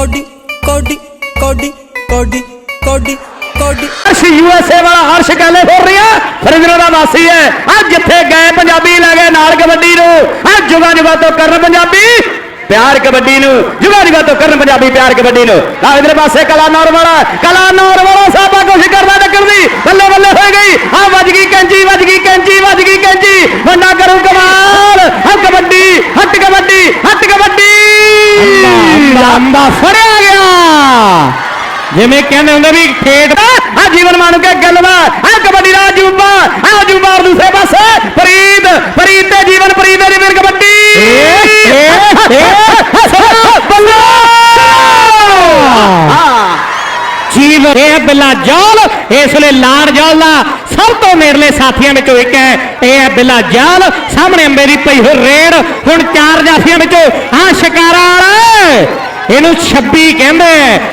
Cody ਕੋਡੀ ਕੋਡੀ ਕੋਡੀ ਕੋਡੀ ਕੋਡੀ। ਅਰਸ਼ ਯੂਐਸਏ ਵਾਲਾ ਹਰਸ਼ ਕਹਿੰਦੇ ਹੋ। ਰਿਹਾ ਫਰਿੰਦਰ ਦਾ ਵਾਸੀ ਹੈ। ਆ ਜਿੱਥੇ ਗਏ ਪੰਜਾਬੀ ਲੈ ਗਏ ਨਾਲ ਕਬੱਡੀ ਨੂੰ। ਆ ਜੁਗਾ ਜੁਗਾ ਤੋਂ ਕਰਨ ਪੰਜਾਬੀ, ਪਿਆਰ ਕਬੱਡੀ ਨੂੰ। ਜੁਗਾ ਜੁਗਾ ਤੋਂ ਕਰਨ ਪੰਜਾਬੀ, ਪਿਆਰ ਕਬੱਡੀ ਨੂੰ। ਆ ਇਧਰ ਪਾਸੇ ਕਲਾ ਨੌਰ ਵਾਲਾ, ਕਲਾ ਨੌਰ ਵਾਲਾ ਸਾਬਾ ਕੋਸ਼ਿਸ਼ ਕਰਦਾ ਟੱਕਰ ਦੀ। ਬੱਲੇ ਬੱਲੇ ਹੋ ਗਈ। ਆ ਵੱਜ ਗਈ ਕੈਂਚੀ, ਵੱਜ ਗਈ ਕੈਂਚੀ, ਵੱਜ ਗਈ ਕੈਂਚੀ। ਬੰਦਾ ਕਰੂ ਕਮਾਲ ਆ ਕਬੱਡੀ ਹੱਟ ਕਬੱਡੀ ਹੱਟ ਕਬੱਡੀ ਲੰਬਾ ਫੜਿਆ ਗਿਆ ਜਿਵੇਂ ਕਹਿੰਦੇ ਹੁੰਦੇ ਵੀ ਖੇਡ ਆ ਜੀਵਨ ਮਾਨੂ ਕੇ ਗੱਲਵਾ ਆ ਕਬੱਡੀ ਦਾ ਅਜੂਬਾ ਆ ਅਜੂਬਾ ਔਰ ਦੂਸਰੇ ਪਾਸੇ ਫਰੀਦ ਫਰੀਦ ਤੇ ਜੀਵਨ ਫਰੀਦ ਦੀ ਫਿਰ ਕਬੱਡੀ ਜੀਵਨ ਇਹ ਬਿੱਲਾ ਜੌਲ ਇਸ ਵੇਲੇ ਲਾੜ ਜੌਲ ਦਾ ਸਭ ਤੋਂ ਨੇੜਲੇ ਸਾਥੀਆਂ ਵਿੱਚੋਂ ਇੱਕ ਹੈ ਇਹ ਹੈ ਬਿੱਲਾ ਜੌਲ ਸਾਹਮਣੇ ਅੰਬੇ ਦੀ ਪਈ ਹੋਈ ਰੇਡ ਹੁਣ ਚਾਰ ਜਾਫੀਆਂ ਵਿੱਚੋਂ ਆ ਸ਼ਿਕਾਰਾ ਵਾਲਾ ਇਹਨੂੰ 26 ਕਹਿੰਦੇ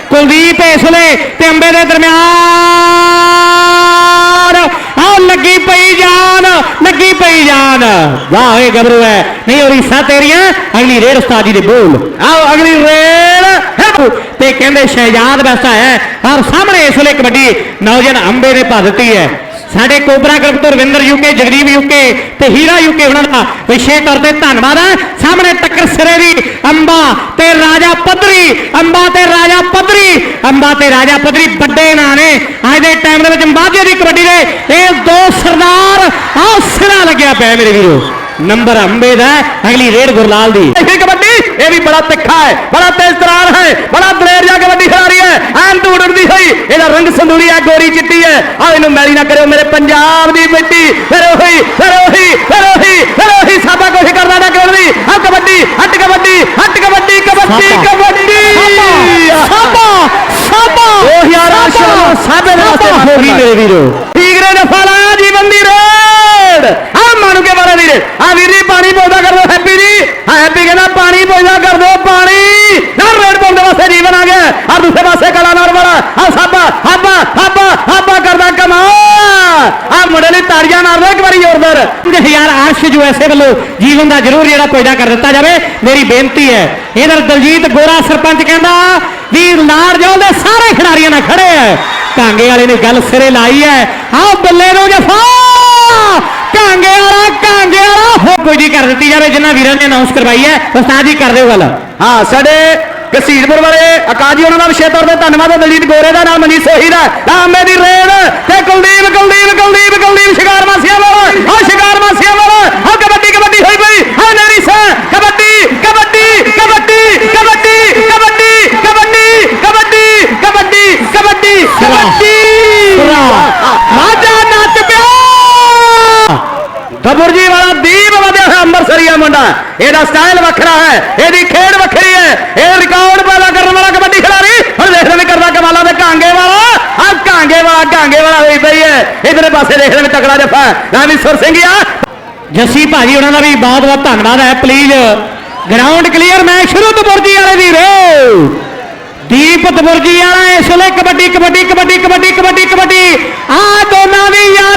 ਕੁਲਦੀਪ ਇਸ ਵੇਲੇ ਤੇ ਅੰਬੇ ਦੇ ਦਰਮਿਆਨ। ਆਹ ਲੱਗੀ ਪਈ ਜਾਨ, ਲੱਗੀ ਪਈ ਜਾਨ। ਵਾਹ ਓਏ ਗੱਭਰੂ ਹੈ। ਨਹੀਂ, ਉਹ ਰੀਸਾਂ ਤੇਰੀਆਂ, ਅਗਲੀ ਰੇਡ ਉਸਤਾਦ ਜੀ ਦੇ ਬੋਲ। ਆਓ ਅਗਲੀ ਰੇਡ ਤੇ ਕਹਿੰਦੇ ਸ਼ਹਿਜਾਦ ਵੈਸਾ ਹੈ। ਔਰ ਸਾਹਮਣੇ ਇਸ ਵੇਲੇ ਕਬੱਡੀ ਨੌਜਵਾਨ ਅੰਬੇ ਨੇ ਪਾ ਦਿੱਤੀ ਹੈ। ਸਾਡੇ ਕੋਬਰਾ ਗਰੁੱਪ ਤੋਂ ਰਵਿੰਦਰ ਯੂਕੇ, ਜਗਦੀਪ ਯੂਕੇ ਤੇ ਹੀਰਾ ਯੂਕੇ ਉਹਨਾਂ ਦਾ ਵਿਸ਼ੇ ਤੌਰ ਤੇ ਧੰਨਵਾਦ ਹੈ ਸਾਹਮਣੇ ਟੱਕਰ ਅੰਬਾ ਤੇ ਰਾਜਾ ਪੱਧਰੀ ਅੰਬਾ ਤੇ ਰਾਜਾ ਪੱਧਰੀ ਅੰਬਾ ਤੇ ਰਾਜਾ ਪੱਧਰੀ ਵੱਡੇ ਨਾਂ ਨੇ। ਅੱਜ ਦੇ ਟਾਈਮ ਦੇ ਵਿੱਚ ਮਾਝੇ ਦੀ ਕਬੱਡੀ ਦੇ ਇਹ ਦੋ ਸਰਦਾਰ ਆ ਸਿਰਾ ਲੱਗਿਆ ਪਿਆ ਮੇਰੇ ਵੀਰੋ। ਨੰਬਰ ਅੰਬੇ ਦਾ ਹੈ, ਅਗਲੀ ਰੇਡ ਗੁਰਲਾਲ ਦੀ। ਇਹ ਕਬੱਡੀ ਇਹ ਵੀ ਬੜਾ ਤਿੱਖਾ ਹੈ ਬੜਾ ਤੇਜ਼ ਤਰਾਰ ਹੈ ਬੜਾ ਦਲੇਰ ਜਾ ਕਬੱਡੀ ਖਿਲਾੜੀ ਹੈ। ਐਨ ਤੂੰ ਉਡਦੀ ਹੋਈ ਇਹਦਾ ਰੰਗ ਸੰਦੂਰੀ ਹੈ ਗੋਰੀ ਚਿੱਟੀ ਹੈ। ਆ ਇਹਨੂੰ ਮੈਲੀ ਨਾ ਕਰਿਓ ਮੇਰੇ ਪੰਜਾਬ ਦੀ ਮਿੱਟੀ। ਫਿਰ ਉਹੀ ਫਿਰ ਉਹੀ ਫਿਰ ਉਹੀ ਫਿਰ ਉਹੀ ਸਾਡਾ ਕੁਛ ਕਰਦਾ ਨਾ ਕਰਦੀ ਆ ਕਬੱਡੀ ਕਬੱਡੀ ਕਬੱਡੀ ਕਬੱਡੀ? ਸਾਬਾ ਸਾਬਾ ਉਹ ਯਾਰ ਆਸ਼ਾ ਸਾਬੇ ਦੇ ਵਾਸਤੇ ਗਈ ਮੇਰੇ ਵੀਰੋ। ਠੀਕਰੇ ਨੇ ਫਾਲਾ ਜੀਵਨ ਦੀ ਰੇਡ। ਆ ਮਾਨੂ ਕੇ ਬਾਰੇ ਵੀਰੇ। ਆ ਵੀਰ ਜੀ ਪਾਣੀ ਪੌਦਾ ਕਰ ਦੋ ਹੈਪੀ ਜੀ। ਹੈਪੀ ਕਹਿੰਦਾ ਪਾਣੀ ਪੌਦਾ ਕਰ ਦੋ ਪਾਣੀ। ਨਾ ਰੇਡ ਪਾਉਣ ਦੇ ਵਾਸਤੇ ਜੀਵਨ ਆ ਗਿਆ। ਆ ਦੂਸਰੇ ਪਾਸੇ ਕਲਾ ਨਾਰ ਵਾਲਾ ਆ ਸਾਬਾ ਹਾਬਾ ਹਾਬਾ ਹਾਬਾ ਕਰਦਾ ਕਮਾ ਆ ਮੁੰਡੇ ਲਈ ਤਾੜੀਆਂ ਮਾਰ ਦੋ ਇੱਕ ਜੋ ਐਸੇ ਵੱਲੋਂ ਜੀਵਨ ਦਾ ਜ਼ਰੂਰ ਜਿਹੜਾ ਪੈਦਾ ਕਰ ਦਿੱਤਾ ਜਾਵੇ, ਮੇਰੀ ਬੇਨਤੀ ਹੈ। ਇਧਰ ਦਲਜੀਤ ਗੋਰਾ ਸਰਪੰਚ ਕਹਿੰਦਾ ਵੀ ਲਾਰ ਜੋਲ ਸਾਰੇ ਖਿਡਾਰੀਆਂ ਨਾਲ ਖੜੇ ਐ ਕਾਂਗੇ ਵਾਲੇ ਨੇ ਗੱਲ ਸਿਰੇ ਲਾਈ ਐ ਆਓ ਬੱਲੇ ਨੂੰ ਜਫਾ! ਕਾਂਗੇ ਵਾਲਾ ਕਾਂਗੇ ਵਾਲਾ! ਹੋ ਕੋਈ ਨਹੀਂ ਕਰ ਦਿੱਤੀ ਜਾਵੇ ਜਿੰਨਾ ਵੀਰਾਂ ਨੇ ਅਨਾਉਂਸ ਕਰਵਾਈ ਐ ਉਸਤਾਦ ਜੀ ਕਰ ਦਿਓ ਗੱਲ। ਹਾਂ, ਸਾਡੇ ਕਸੀਰਪੁਰ ਵਾਲੇ ਅਕਾਜੀ ਉਹਨਾਂ ਦਾ ਵਿਸ਼ੇਸ਼ ਤੌਰ ਤੇ ਧੰਨਵਾਦ ਹੈ ਦਲਜੀਤ ਗੋਰੇ ਦਾ ਨਾਮ ਮਨੀਸ਼ ਸੋਹੀ ਦਾ ਨਾਮੇ ਦੀ ਰੇਡ ਤੇ ਕੁਲਦੀਪ ਕੁਲਦੀਪ ਕੁਲਦੀਪ ਕੁਲਦੀਪ, ਸ਼ਿਕਾਰ ਮਾਸੀਆਂ ਵਾਲਾ ਆ ਸ਼ਿਕਾਰ ਮਾਸੀਆਂ ਵਾਲਾ ਆ ਗਬਰਜੀ ਵਾਲਾ ਦੀਪ ਵਧਿਆ ਹੋਇਆ ਅੰਮ੍ਰਿਤਸਰੀਆ ਮੁੰਡਾ ਇਹਦਾ ਸਟਾਈਲ ਵੱਖਰਾ ਹੈ ਇਹਦੀ ਖੇਡ ਵੱਖਰੀ ਹੈ ਇਹ ਰਿਕਾਰਡ ਪੈਦਾ ਕਰਨ ਵਾਲਾ ਕਬੱਡੀ ਖਿਡਾਰੀ ਹੁਣ ਦੇਖ ਰਹੇ ਕਰਦਾ ਕਮਾਲਾਂ ਦੇ ਕਾਂਗੇ ਵਾਲਾ ਆ ਕਾਂਗੇ ਵਾਲਾ ਕਾਂਗੇ ਵਾਲਾ ਹੋਈ ਪਈ ਹੈ ਇਧਰੇ ਪਾਸੇ ਦੇਖ ਰਹੇ ਤਕੜਾ ਜੱਫਾ ਨਾ ਵੀ ਸੁਰ ਸਿੰਘ ਆ ਜੱਸੀ ਭਾਜੀ ਉਹਨਾਂ ਦਾ ਵੀ ਬਹੁਤ ਬਹੁਤ ਧੰਨਵਾਦ ਹੈ ਪਲੀਜ਼ ਗਰਾਊਂਡ ਕਲੀਅਰ ਮੈਚ ਸ਼ੁਰੂ ਤੋਂ ਬੁਰਜੀ ਵਾਲੇ ਦੀ ਰੇ। ਦੀਪ ਦਬੁਰਜੀ ਵਾਲਾ, ਇਸ ਵੇਲੇ ਕਬੱਡੀ ਕਬੱਡੀ ਕਬੱਡੀ ਕਬੱਡੀ ਕਬੱਡੀ ਕਬੱਡੀ। ਆ ਦੋਨਾਂ ਦੀ ਯਾਰੀ